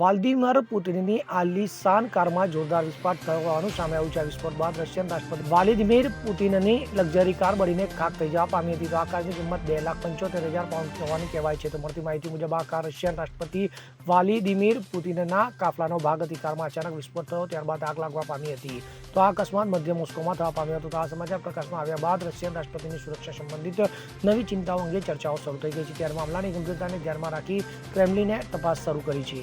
વાલ્દીમીર પુતિનની આલિશાન કારમાં જોરદાર વિસ્ફોટ થયો હોવાનું સામે આવ્યું છે. આ વિસ્ફોટ બાદ રશિયન રાષ્ટ્રપતિ વાલ્દીમીર પુતિનની લક્ઝરી કાર બળીને ખાક થઈ જવા પામી હતી. તો આ કારની કિંમત બે લાખ પંચોતેર હજાર પાઉન્ડ હોવાની કહેવાય છે. તો મળતી માહિતી મુજબ આ કાર રશિયન રાષ્ટ્રપતિ વાલિદિમીર પુતિનના કાફલાનો ભાગ હતી. કારમાં અચાનક વિસ્ફોટ થયો, ત્યારબાદ આગ લાગવા પામી હતી. તો આ અકસ્માત મધ્ય મોસ્કોમાં થવા પામ્યો હતો. તો આ સમાચાર પ્રકાશમાં આવ્યા બાદ રશિયન રાષ્ટ્રપતિની સુરક્ષા સંબંધિત નવી ચિંતાઓ અંગે ચર્ચાઓ શરૂ થઈ ગઈ છે. ત્યારે મામલાની ગંભીરતાને ધ્યાનમાં રાખી ક્રેમલિને તપાસ શરૂ કરી છે.